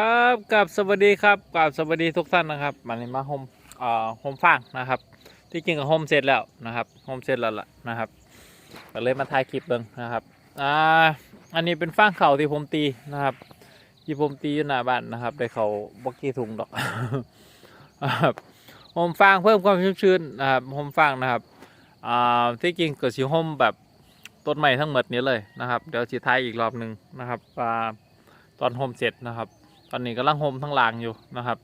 ครับกับสวัสดีครับกับสวัสดีทุกท่านนะครับมันนี้มาโฮมเอ่อโฮมฟังนะครับ ที่จริงกับโฮมเสร็จแล้วนะครับโฮมเสร็จแล้วล่ะนะครับก็เลยมาถ่ายคลิปเบิ่งนะครับอ่าอันนี้เป็นฟางเข่าที่ผมตีนะครับที่ผมตีอยู่หน้าบ้านนะครับ ได้เขาบกกี้ถุงดอกครับโฮมฟางเพิ่มความชุ่มชื้นนะครับโฮมฟางนะครับอ่าที่จริงก็สิโฮมแบบต้นไม้ทั้งหมดนี้เลยนะครับ เดี๋ยวสิท้ายอีกรอบหนึ่งนะครับอ่าตอนโฮมเสร็จนะครับ อนนี้กำลังโฮมทั้งหลางอยู่นะครับ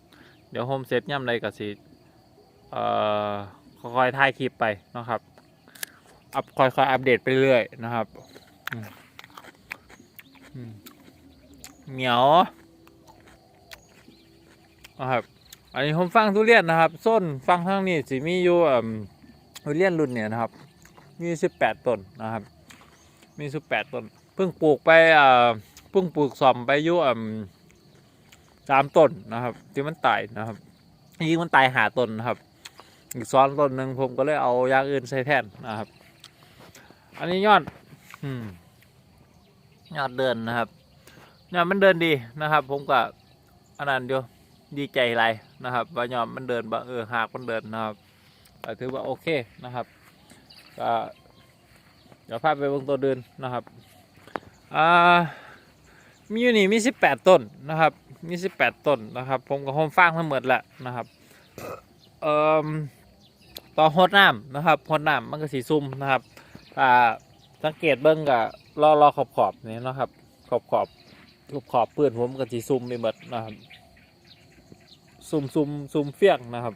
เดี๋ยวโฮมเสร็จย่ำใดก็สิเอ่อค่อยๆถ่ายคลิปไปนะครับอัพค่อยๆอัปเดตไปเรื่อยนะครับเหมียวนะครับ อันนี้ผมฟังทุเรียนนะครับส้นฟังข้างนี้สิมีอยู่ทุเรียนรุ่นเนี่ยนะครับ มีสิบแปดต้นนะครับ มีสิบแปดต้น เพิ่งปลูกไปเพิ่งปลูกซ่อมไปอยู่ สามต้นนะครับ ที่มันตายนะครับยิงมันตายหาต้นนะครับ อีกซ้อนต้นหนึ่งผมก็เลยเอายางอื่นใส่แทนนะครับ อันนี้ยอดอยอดเดินนะครับยอดมันเดินดีนะครับ ผมก็อันนั้นเดียวดีใจไรนะครับ ว่ายอดมันเดินบ่เออหากมันเดินนะครับถือว่าโอเคนะครับก็เดี๋ยวพาไปเบิ่งตัวเดินนะครับอ่า มีอยู่นี่มีสิบแปดต้นนะครับมีสิบแปดต้นนะครับ ผมก็โฮมฟางทั้งหมดแหละนะครับเอ่อต่อฮดน้ำนะครับฮดน้ำมันก็สีซุ่มนะครับอ่าสังเกตเบิ้งกับรอรอขอบขอบนี่นะครับ ขอบขอบขอบขอบเปื้อนผมก็สีซุ่มไปหมดนะครับซุ่มซุ่มซุ่มเฟี้ยงนะครับ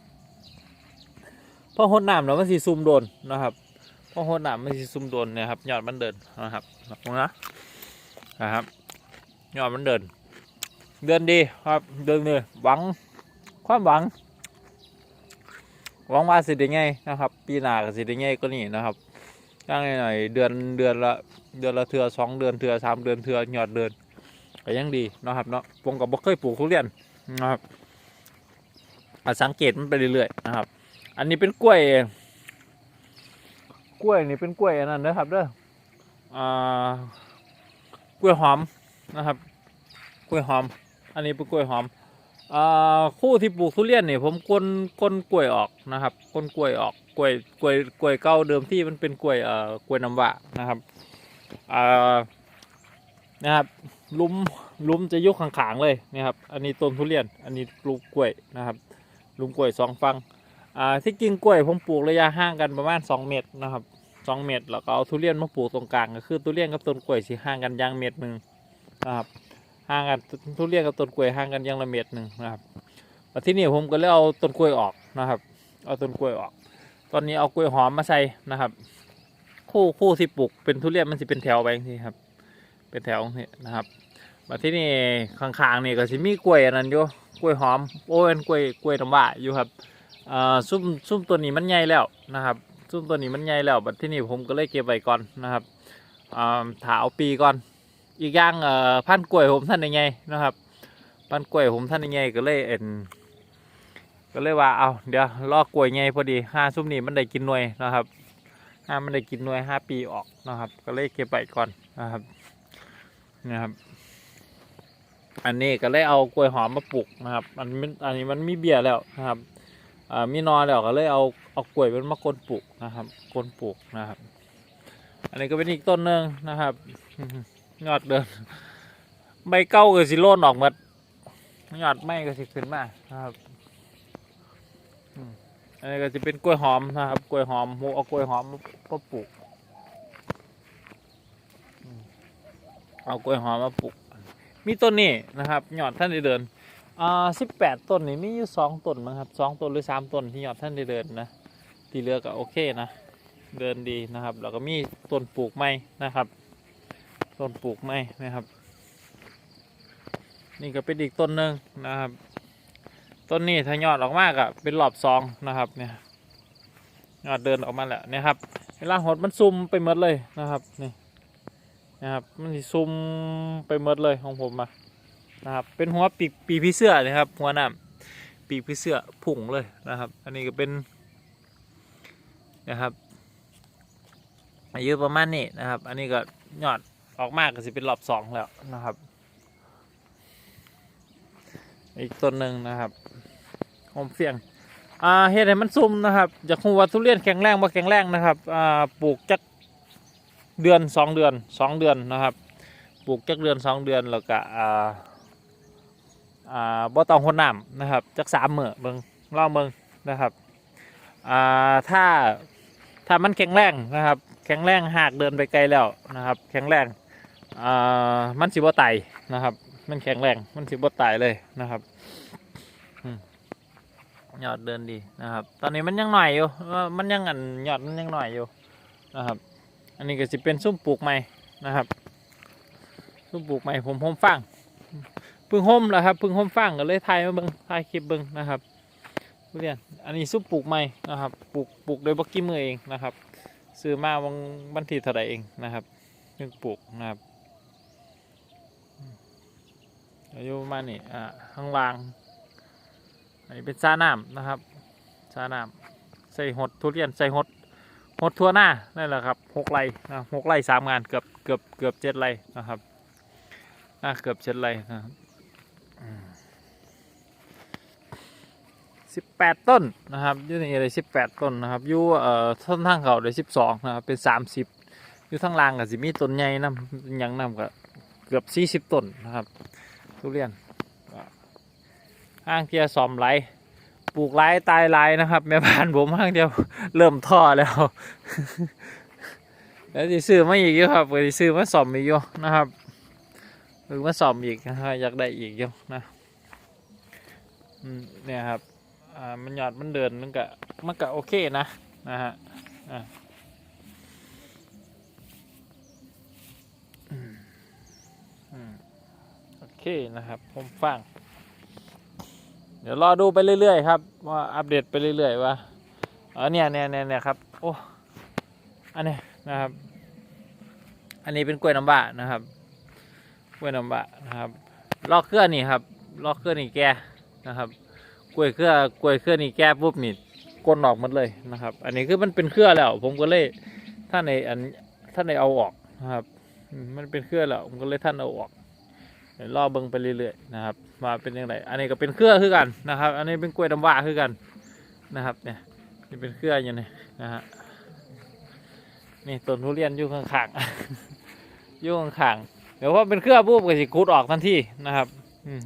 พอฮดน้ำแล้วมันสีซุ่มโดนนะครับพอฮดน้ำมันสีซุ่มโดนนี่ยครับยอดมันเดินนะครับนะนะครับ ยอดมันเดิน เดินดีครับ เดินเลยหวัง ความหวัง หวังว่าสิได้ไงนะครับ ปีหน้าก็สิได้ไงก็นี่นะครับย่างหน่อยเดือนเดือนละเดือนละเทือสองเดือนเทือสามเดือนเทือยอดเดือนก็ยังดีนะครับเนาะผมกับบ่เคยปลูกทุเรียนนะครับสังเกตมันไปเรื่อยๆนะครับ อันนี้เป็นกล้วย กล้วยนี่เป็นกล้วยอันนั้นนะครับเด้ออ่ากล้วยหอม นะครับกล้วยหอม อันนี้เป็นกล้วยหอมอคู่ที่ปลูกทุเรียนเนี่ยผมก้นก้นกล้วยออกนะครับก้นกล้วยออกกล้วยกล้วยกล้วยเก่าเดิมที่มันเป็นกล้วยเอ่อกล้วยน้ำว้านะครับอ่านะครับลุมลุมจะยกขางๆเลยนะครับ อันนี้ต้นทุเรียน อันนี้ปลูกกล้วยนะครับลุมกล้วยสองฟังอ่าที่จริงกล้วยผมปลูกระยะห่างกันประมาณสองเมตรนะครับสองเมตรแล้วก็เอาทุเรียนมาปลูกตรงกลางก็คือทุเรียนกับต้นกล้วยสิห่างกันอยางเมตรหนึ่ง นะครับห่างกันทุเรียนกับต้นกล้วยห่างกันยังละเม็ดหนึ่งนะครับแต่ที่นี่ผมก็เลยเอาต้นกล้วยออกนะครับ เอาต้นกล้วยออก ตอนนี้เอากล้วยหอมมาใส่นะครับ คู่คู่ที่ปลูกเป็นทุเรียนมันจะเป็นแถวไปที่ครับ เป็นแถวนี่นะครับมาที่นี่ข้างๆนี่ก็จะมีกล้วยอันนั้นอยู่กล้วยหอมโอ้ยเป็นกล้วยกล้วยน้ำว้าอยู่ครับอ่าซุ้มซุ้มตัวนี้มันใหญ่แล้วนะครับซุ้มตัวนี้มันใหญ่แล้วบัดที่นี่ผมก็เลยเก็บไว้ก่อนนะครับอ่าถาเอาปีก่อน อีกอย่างเอ่อพันกล้วยผมท่านยังไงนะครับพันกล้วยผมท่านยังไงก็เลยเอ็นก็เลยว่าเอาเดี๋ยวลอกกล้วยไงพอดีห้าซุ้มนี้มันได้กินหน่วยนะครับห้ามันได้กินหน่วยห้าปีออกนะครับ ก็เลยเก็บไปก่อนนะครับนะครับ อันนี้ก็เลยเอากล้วยหอมมาปลูกนะครับอันนี้อันนี้มันมีเบี้ยแล้วนะครับมีนอนแล้วก็เลยเอาเอากล้วยเป็นมากลปลูกนะครับกลปลูกนะครับ อันนี้ก็เป็นอีกต้นหนึ่งนะครับ ยอดเดินใบเก้าก็สิโลนออกหมดยอดไม่ก็สิขึ้นมานะครับอันนี้ก็จะเป็นกล้วยหอมนะครับกล้วยหอมเอากล้วยหอมมาปลูกเอากล้วยหอมมาปลูกมีต้นนี้นะครับยอดท่านได้เดินอ่าสิบแปดต้นนี่มีอยู่สองต้นมั้งครับสองต้นหรือสามต้นที่ยอดท่านได้เดินนะที่เหลือก็โอเคนะ เดินดีนะครับ แล้วก็มีต้นปลูกไม้นะครับ ต้นปลูกไม้นะครับ นี่ก็เป็นอีกต้นหนึ่งนะครับ ต้นนี้ถ้ายอดออกมากอะเป็นหลอบซองนะครับเนี่ยยอดเดินออกมาแล้วนี่ยครับเวลาหดมันซุ่มไปหมดเลยนะครับนี่นะครับมันซุ่มไปหมดเลยของผมอะนะครับเป็นหัวปีกปีพี่เสื้อนะครับ หัวน้ำปีกพี่เสื้อผุ่งเลยนะครับ อันนี้ก็เป็นนะครับอายุประมาณนี้นะครับ อันนี้ก็ยอด ออกมากก็สิเป็นรอบสองแล้วนะครับ อีกต้นหนึ่งนะครับหอมเฟียงอ่าเฮ็ดให้มันซุ่มนะครับอยากรู้ว่าทุเรียนแข็งแรงบ่แข็งแรงนะครับอ่าปลูกจักเดือนสองเดือนสองเดือนนะครับปลูกจักเดือนสองเดือนแล้วก็อ่าอ่าบ่ต้องหดน้ำนะครับจักสามเมื้อเบิ่งลองเบิ่งนะครับอ่าถ้าถ้ามันแข็งแรงนะครับ แข็งแรงหากเดินไปไกลแล้วนะครับ แข็งแรง มันสิบ่ไตนะครับ มันแข็งแรง มันสิบ่ไตเลยนะครับอยอดเดินดีนะครับ ตอนนี้มันยังหน่อยอยู่ มันยังอันยอดมันยังหน่อยอยู่นะครับ อันนี้ก็สิเป็นซุ้มปลูกใหม่นะครับซุ้มปลูกใหม่ผมห่มฟางพึ่งห่มแล้วครับพึ่งห่มฟางก็เลยถ่ายมาเบิ้งถ่ายคลิปเบิ้งนะครับเรียนอันนี้ซุ้มปลูกใหม่นะครับ ปลูกปลูกโดยบักกี้มือเองนะครับ ซื้อมาวันวันที่เท่าไรเองนะครับเพิ่งปลูกนะครับ อายุประมาณนี่อ่าข้างล่าง อันนี้เป็นซาน้ำนะครับซาน้ำใส่หดทุเรียนใส่หดหดทั่วหน้านั่นแหละครับหกไร่นะหกไร่สามงานเกือบเกือบเกือบเจ็ดไร่นะครับน่าเกือบเจ็ดไร่นะครับสิบแปดต้นนะครับอยูนี่เลยสิบแปดต้นนะครับอยู่เอ่อต้นทางเขาเลยสิบสองนะครับเป็นสามสิบอยู่ทางล่างกับสิมีต้นใหญ่นำยังนำกับเกือบสี่สิบต้นนะครับ ทุเรียนห้างเทียซอมไรปลูกไรตายไรนะครับ แม่บ้านผมห้างเดียวเริ่มท่อแล้วแล้วที่ซื้อมาอีกอยู่ครับก็สิซื้อมาสอมอีกอยู่นะครับหรือมาสอมอีกนะฮะอยากได้อีกอยู่นะอืมเนี่ยครับอ่ามันหยอดมันเดินมันก็มันก็โอเคนะนะฮะอ่าอืมอืมโอ เคนะครับผมฟัง เดี๋ยวรอดูไปเรื่อยๆครับว่าอัปเดตไปเรื่อยๆว่าเออเนี่ยเนี่ยเนี่ยเนี่ยครับโอ้อันนี้นะครับ อันนี้เป็นกล้วยน้ำว้านะครับกล้วยน้ำว้านะครับลอกเครื่อนี่ครับลอกเครื่อนี่แกนะครับกล้วยเครื่อกล้วยเครื่อนี่แกปุ๊บนี่ก้นออกหมดเลยนะครับ อันนี้คือมันเป็นเครื่อแล้ว ผมก็เลยท่านในอันท่านในเอาออกนะครับ มันเป็นเครื่อแล้วผมก็เลยท่านเอาออก เดี๋ยวรอเบิ่งไปเรื่อยๆนะครับมาเป็นยังไงอันนี้ก็เป็นเครือคือกันนะครับ อันนี้เป็นกล้วยน้ำว้าคือกันนะครับเนี่ยนี่เป็นเครืออยู่นี่นะฮะนี่ต้นทุเรียนอยู่ข้างๆอยู่ข้างๆเดี๋ยวพอเป็นเครือปุ๊บก็สิขุดออกทันทีนะครับ อืม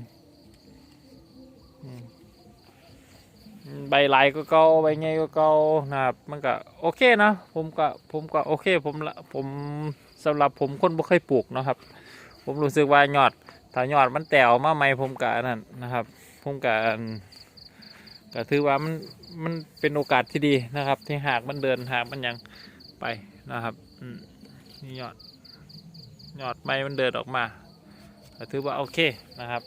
ใบลายก็เก่าใบใหญ่ก็เก่านะครับ มันก็โอเคนะผมก็ผมก็โอเค ผมละผมสำหรับผมคนบ่เคยปลูกนะครับ ผมรู้สึกว่ายอด ถ้ายอดมันแตวมาใหม่ผมกะนั่นนะครับผมกะก็ถือว่ามันมันเป็นโอกาสที่ดีนะครับ ที่หากมันเดินหากมันยังไปนะครับนี่ยอดยอดไม้มันเดินออกมาก็ถือว่าโอเคนะครับ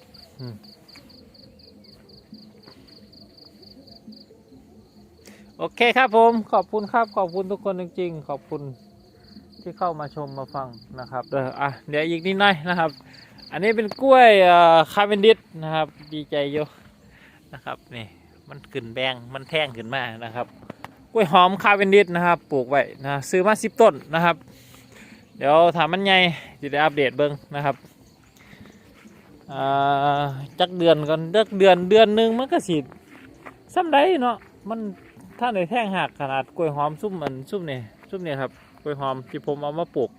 โอเคครับผมขอบคุณครับขอบคุณทุกคนจริง ๆ ขอบคุณที่เข้ามาชมมาฟังนะครับเดี๋ยวอะเดี๋ยวอีกนิดหน่อยนะครับ อันนี้เป็นกล้วยคาเวนดิสนะครับ ดีใจอยู่นะครับนี่มันขึ้นแบงมันแท่งขึ้นมานะครับ กล้วยหอมคาเวนดิสนะครับ ปลูกไว้นะซื้อมาสิบต้นนะครับ เดี๋ยวถามมันใหญ่จะได้อัปเดตเบิ้งนะครับอ่าจักเดือนก่อนจักเดือนเดือนหนึ่งมันก็สิซ้ำได้เนาะมันถ้าในแท่งหักขนาดกล้วยหอมซุ่มมันซุ่มเนี่ยซุ่มเนี่ยครับกล้วยหอมที่ผมเอามาปลูก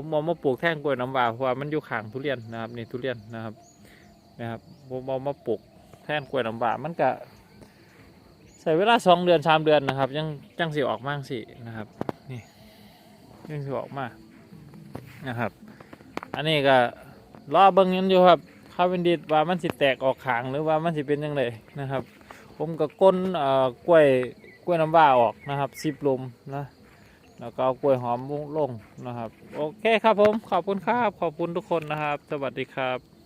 ผมเอามาปลูกแท่งกล้วยน้ำว้าเพราะว่ามันอยู่ข้างทุเรียนนะครับนี่ทุเรียนนะครับนะครับผมเอามาปลูกแท่งกล้วยน้ำว้ามันก็ใช้เวลาสองเดือนสามเดือนนะครับ ยังจังสิออกมากสินะครับนี่ยังสิออกมากนะครับ อันนี้ก็รอเบิ่งกันอยู่ครับข้าวเป็นดิดว่ามันสิแตกออกขางหรือว่ามันสิเป็นยังไงนะครับ ผมก็ก้นเอ่อกล้วยกล้วยน้ำว้าออกนะครับสิบลมนะ แล้วก็กล้วยหอมลงนะครับ โอเคครับผม ขอบคุณครับ ขอบคุณทุกคนนะครับ สวัสดีครับ